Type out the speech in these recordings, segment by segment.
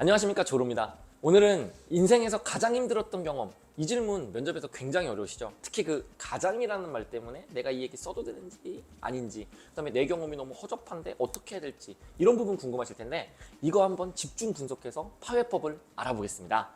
안녕하십니까 조로입니다. 오늘은 인생에서 가장 힘들었던 경험 이 질문 면접에서 굉장히 어려우시죠. 특히 그 가장이라는 말 때문에 내가 이 얘기 써도 되는지 아닌지 그 다음에 내 경험이 너무 허접한데 어떻게 해야 될지 이런 부분 궁금하실 텐데 이거 한번 집중 분석해서 파회법을 알아보겠습니다.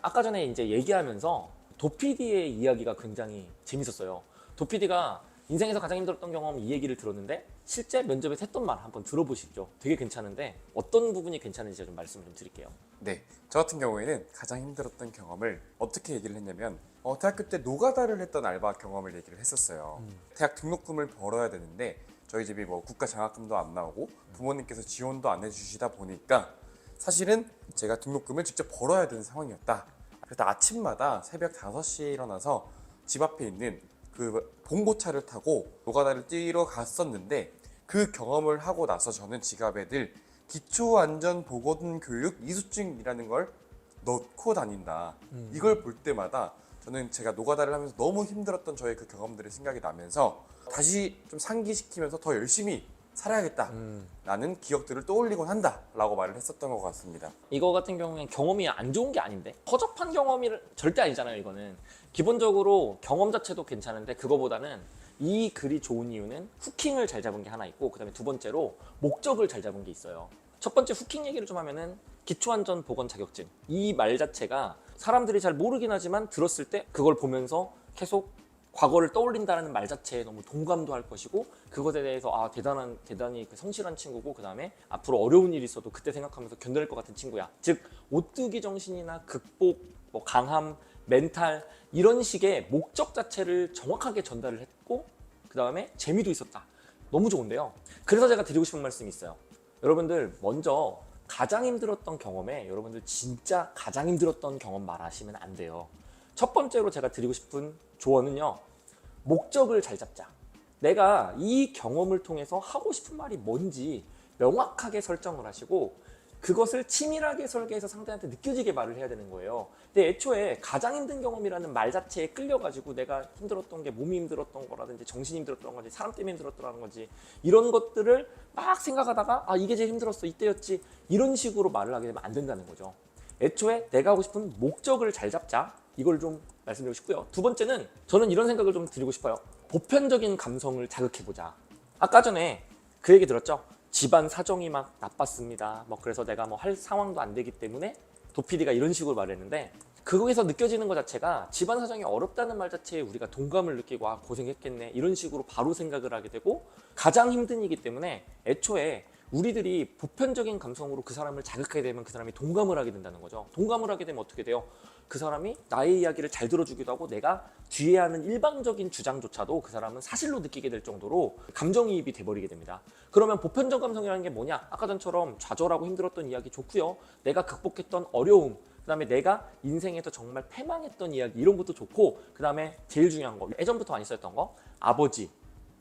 아까 전에 이제 얘기하면서 도피디의 이야기가 굉장히 재밌었어요. 도피디가 인생에서 가장 힘들었던 경험 이 얘기를 들었는데 실제 면접에서 했던 말 한번 들어보시죠. 되게 괜찮은데 어떤 부분이 괜찮은지 좀 말씀 좀 드릴게요. 네, 저 같은 경우에는 가장 힘들었던 경험을 어떻게 얘기를 했냐면 어, 대학교 때 노가다를 했던 알바 경험을 얘기를 했었어요. 대학 등록금을 벌어야 되는데 저희 집이 뭐 국가 장학금도 안 나오고 부모님께서 지원도 안 해주시다 보니까 사실은 제가 등록금을 직접 벌어야 되는 상황이었다. 그래서 아침마다 새벽 5시에 일어나서 집 앞에 있는 그 봉고차를 타고 노가다를 뛰러 갔었는데 그 경험을 하고 나서 저는 지갑에 늘 기초안전보건교육 이수증이라는 걸 넣고 다닌다. 이걸 볼 때마다 저는 제가 노가다를 하면서 너무 힘들었던 저의 그 경험들이 생각이 나면서 다시 좀 상기시키면서 더 열심히 살아야겠다. 라는 기억들을 떠올리곤 한다. 라고 말을 했었던 것 같습니다. 이거 같은 경우엔 경험이 안 좋은 게 아닌데 허접한 경험이 절대 아니잖아요 이거는 기본적으로 경험 자체도 괜찮은데 그거보다는 이 글이 좋은 이유는 후킹을 잘 잡은 게 하나 있고 그다음에 두 번째로 목적을 잘 잡은 게 있어요 첫 번째 후킹 얘기를 좀 하면은 기초안전 보건 자격증 이 말 자체가 사람들이 잘 모르긴 하지만 들었을 때 그걸 보면서 계속 과거를 떠올린다는 말 자체에 너무 동감도 할 것이고 그것에 대해서 아 대단한 대단히 그 성실한 친구고 그 다음에 앞으로 어려운 일이 있어도 그때 생각하면서 견뎌낼 것 같은 친구야. 즉 오뚜기 정신이나 극복 뭐 강함 멘탈 이런 식의 목적 자체를 정확하게 전달을 했고 그 다음에 재미도 있었다. 너무 좋은데요. 그래서 제가 드리고 싶은 말씀이 있어요. 여러분들 먼저 가장 힘들었던 경험에 여러분들 진짜 가장 힘들었던 경험 말하시면 안 돼요 첫 번째로 제가 드리고 싶은 조언은요. 목적을 잘 잡자. 내가 이 경험을 통해서 하고 싶은 말이 뭔지 명확하게 설정을 하시고 그것을 치밀하게 설계해서 상대한테 느껴지게 말을 해야 되는 거예요. 근데 애초에 가장 힘든 경험이라는 말 자체에 끌려가지고 내가 힘들었던 게 몸이 힘들었던 거라든지 정신이 힘들었던 건지 사람 때문에 힘들었던 건지 이런 것들을 막 생각하다가 아 이게 제일 힘들었어 이때였지 이런 식으로 말을 하게 되면 안 된다는 거죠. 애초에 내가 하고 싶은 목적을 잘 잡자. 이걸 좀 말씀드리고 싶고요. 두 번째는 저는 이런 생각을 좀 드리고 싶어요. 보편적인 감성을 자극해보자. 아까 전에 그 얘기 들었죠? 집안 사정이 막 나빴습니다. 뭐 그래서 내가 뭐 할 상황도 안 되기 때문에 도피디가 이런 식으로 말했는데 그거에서 느껴지는 것 자체가 집안 사정이 어렵다는 말 자체에 우리가 동감을 느끼고 아 고생했겠네 이런 식으로 바로 생각을 하게 되고 가장 힘든 이기 때문에 애초에 우리들이 보편적인 감성으로 그 사람을 자극하게 되면 그 사람이 동감을 하게 된다는 거죠. 동감을 하게 되면 어떻게 돼요? 그 사람이 나의 이야기를 잘 들어주기도 하고 내가 뒤에 하는 일방적인 주장조차도 그 사람은 사실로 느끼게 될 정도로 감정이입이 돼버리게 됩니다. 그러면 보편적 감성이라는 게 뭐냐? 아까 전처럼 좌절하고 힘들었던 이야기 좋고요. 내가 극복했던 어려움, 그 다음에 내가 인생에서 정말 패망했던 이야기 이런 것도 좋고 그 다음에 제일 중요한 거 예전부터 많이 썼던 거 아버지,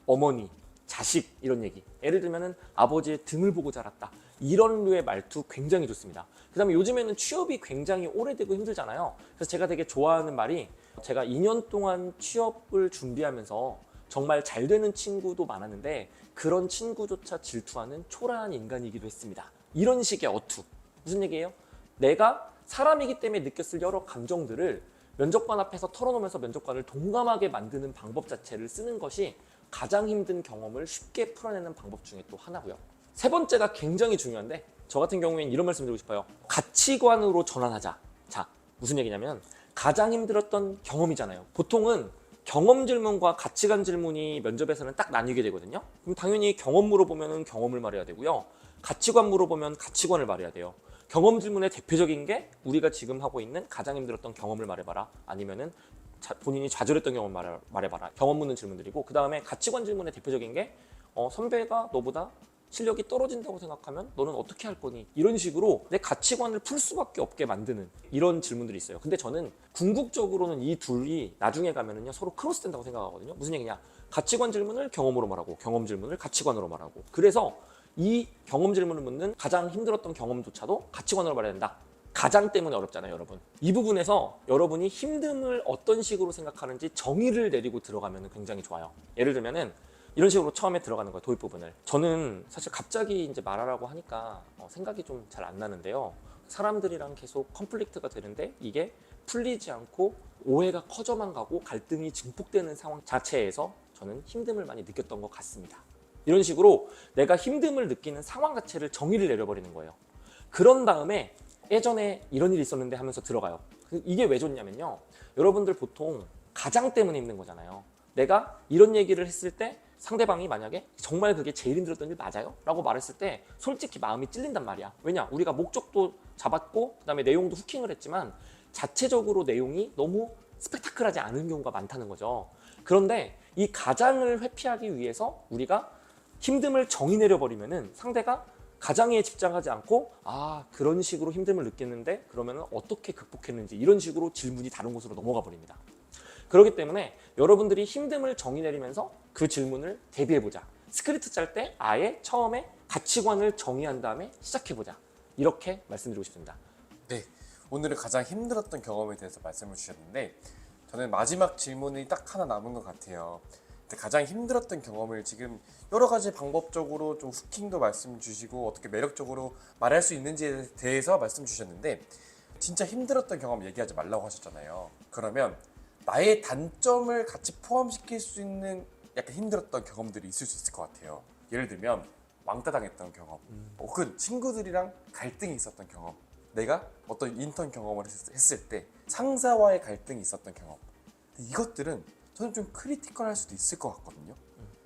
어머니, 자식 이런 얘기. 예를 들면은 아버지의 등을 보고 자랐다. 이런 류의 말투 굉장히 좋습니다. 그 다음에 요즘에는 취업이 굉장히 오래되고 힘들잖아요. 그래서 제가 되게 좋아하는 말이 제가 2년 동안 취업을 준비하면서 정말 잘 되는 친구도 많았는데 그런 친구조차 질투하는 초라한 인간이기도 했습니다. 이런 식의 어투. 무슨 얘기예요? 내가 사람이기 때문에 느꼈을 여러 감정들을 면접관 앞에서 털어놓으면서 면접관을 동감하게 만드는 방법 자체를 쓰는 것이 가장 힘든 경험을 쉽게 풀어내는 방법 중에 또 하나고요. 세 번째가 굉장히 중요한데 저 같은 경우에는 이런 말씀 드리고 싶어요. 가치관으로 전환하자. 자, 무슨 얘기냐면 가장 힘들었던 경험이잖아요. 보통은 경험 질문과 가치관 질문이 면접에서는 딱 나뉘게 되거든요. 그럼 당연히 경험 물어보면 경험을 말해야 되고요. 가치관 물어보면 가치관을 말해야 돼요. 경험 질문의 대표적인 게 우리가 지금 하고 있는 가장 힘들었던 경험을 말해봐라. 아니면은 자- 본인이 좌절했던 경험 말해, 말해봐라. 경험 묻는 질문들이고 그 다음에 가치관 질문의 대표적인 게 어, 선배가 너보다 실력이 떨어진다고 생각하면 너는 어떻게 할 거니? 이런 식으로 내 가치관을 풀 수밖에 없게 만드는 이런 질문들이 있어요. 근데 저는 궁극적으로는 이 둘이 나중에 가면은요 서로 크로스된다고 생각하거든요. 무슨 얘기냐? 가치관 질문을 경험으로 말하고 경험 질문을 가치관으로 말하고 그래서 이 경험 질문을 묻는 가장 힘들었던 경험조차도 가치관으로 말해야 된다. 가장 때문에 어렵잖아요, 여러분. 이 부분에서 여러분이 힘듦을 어떤 식으로 생각하는지 정의를 내리고 들어가면 굉장히 좋아요. 예를 들면은 이런 식으로 처음에 들어가는 거예요 도입 부분을 저는 사실 갑자기 이제 말하라고 하니까 어, 생각이 좀 잘 안 나는데요 사람들이랑 계속 컨플릭트가 되는데 이게 풀리지 않고 오해가 커져만 가고 갈등이 증폭되는 상황 자체에서 저는 힘듦을 많이 느꼈던 것 같습니다 이런 식으로 내가 힘듦을 느끼는 상황 자체를 정의를 내려버리는 거예요 그런 다음에 예전에 이런 일이 있었는데 하면서 들어가요 그- 이게 왜 좋냐면요 여러분들 보통 가장 때문에 힘든 거잖아요 내가 이런 얘기를 했을 때 상대방이 만약에 정말 그게 제일 힘들었던 일 맞아요? 라고 말했을 때 솔직히 마음이 찔린단 말이야. 왜냐? 우리가 목적도 잡았고 그다음에 내용도 후킹을 했지만 자체적으로 내용이 너무 스펙타클하지 않은 경우가 많다는 거죠. 그런데 이 가장을 회피하기 위해서 우리가 힘듦을 정의 내려버리면은 상대가 가장에 집중하지 않고 아 그런 식으로 힘듦을 느꼈는데 그러면은 어떻게 극복했는지 이런 식으로 질문이 다른 곳으로 넘어가 버립니다. 그렇기 때문에 여러분들이 힘듦을 정의 내리면서 그 질문을 대비해보자. 스크립트 짤 때 아예 처음에 가치관을 정의한 다음에 시작해보자. 이렇게 말씀드리고 싶습니다. 네, 오늘은 가장 힘들었던 경험에 대해서 말씀을 주셨는데 저는 마지막 질문이 딱 하나 남은 것 같아요. 가장 힘들었던 경험을 지금 여러 가지 방법적으로 좀 후킹도 말씀 주시고 어떻게 매력적으로 말할 수 있는지에 대해서 말씀 주셨는데 진짜 힘들었던 경험 얘기하지 말라고 하셨잖아요. 그러면 나의 단점을 같이 포함시킬 수 있는 약간 힘들었던 경험들이 있을 수 있을 것 같아요. 예를 들면 왕따 당했던 경험, 혹은 친구들이랑 갈등이 있었던 경험, 내가 어떤 인턴 경험을 했- 했을 때 상사와의 갈등이 있었던 경험. 이것들은 저는 좀 크리티컬할 수도 있을 것 같거든요.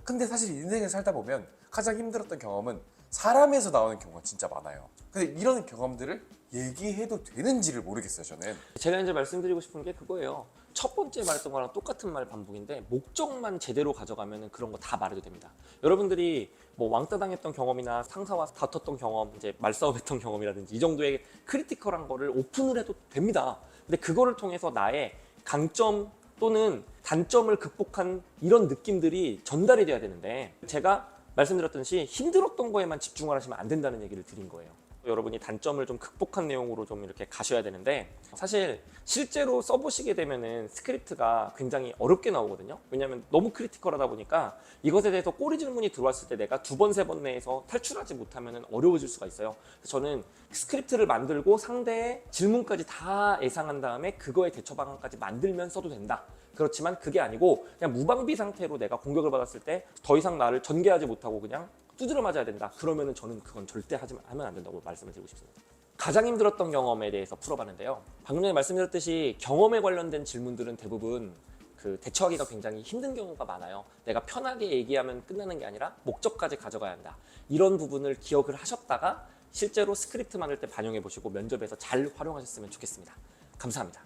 근데 사실 인생을 살다 보면 가장 힘들었던 경험은 사람에서 나오는 경우가 진짜 많아요. 근데 이런 경험들을 얘기해도 되는지를 모르겠어요, 저는. 제가 이제 말씀드리고 싶은 게 그거예요. 첫 번째 말했던 거랑 똑같은 말 반복인데 목적만 제대로 가져가면 그런 거 다 말해도 됩니다. 여러분들이 뭐 왕따 당했던 경험이나 상사와 다퉜던 경험, 이제 말싸움했던 경험이라든지 이 정도의 크리티컬한 거를 오픈을 해도 됩니다. 근데 그거를 통해서 나의 강점 또는 단점을 극복한 이런 느낌들이 전달이 돼야 되는데 제가 말씀드렸듯이 힘들었던 거에만 집중을 하시면 안 된다는 얘기를 드린 거예요. 여러분이 단점을 좀 극복한 내용으로 좀 이렇게 가셔야 되는데 사실 실제로 써보시게 되면은 스크립트가 굉장히 어렵게 나오거든요. 왜냐하면 너무 크리티컬하다 보니까 이것에 대해서 꼬리 질문이 들어왔을 때 내가 두 번 세 번 내에서 탈출하지 못하면 어려워질 수가 있어요. 그래서 저는 스크립트를 만들고 상대의 질문까지 다 예상한 다음에 그거에 대처 방안까지 만들면 써도 된다. 그렇지만 그게 아니고 그냥 무방비 상태로 내가 공격을 받았을 때 더 이상 나를 전개하지 못하고 그냥 두드려 맞아야 된다. 그러면은 저는 그건 절대 하지 하면 안 된다고 말씀을 드리고 싶습니다. 가장 힘들었던 경험에 대해서 풀어봤는데요. 방금 전에 말씀드렸듯이 경험에 관련된 질문들은 대부분 그 대처하기가 굉장히 힘든 경우가 많아요. 내가 편하게 얘기하면 끝나는 게 아니라 목적까지 가져가야 한다. 이런 부분을 기억을 하셨다가 실제로 스크립트 만들 때 반영해 보시고 면접에서 잘 활용하셨으면 좋겠습니다. 감사합니다.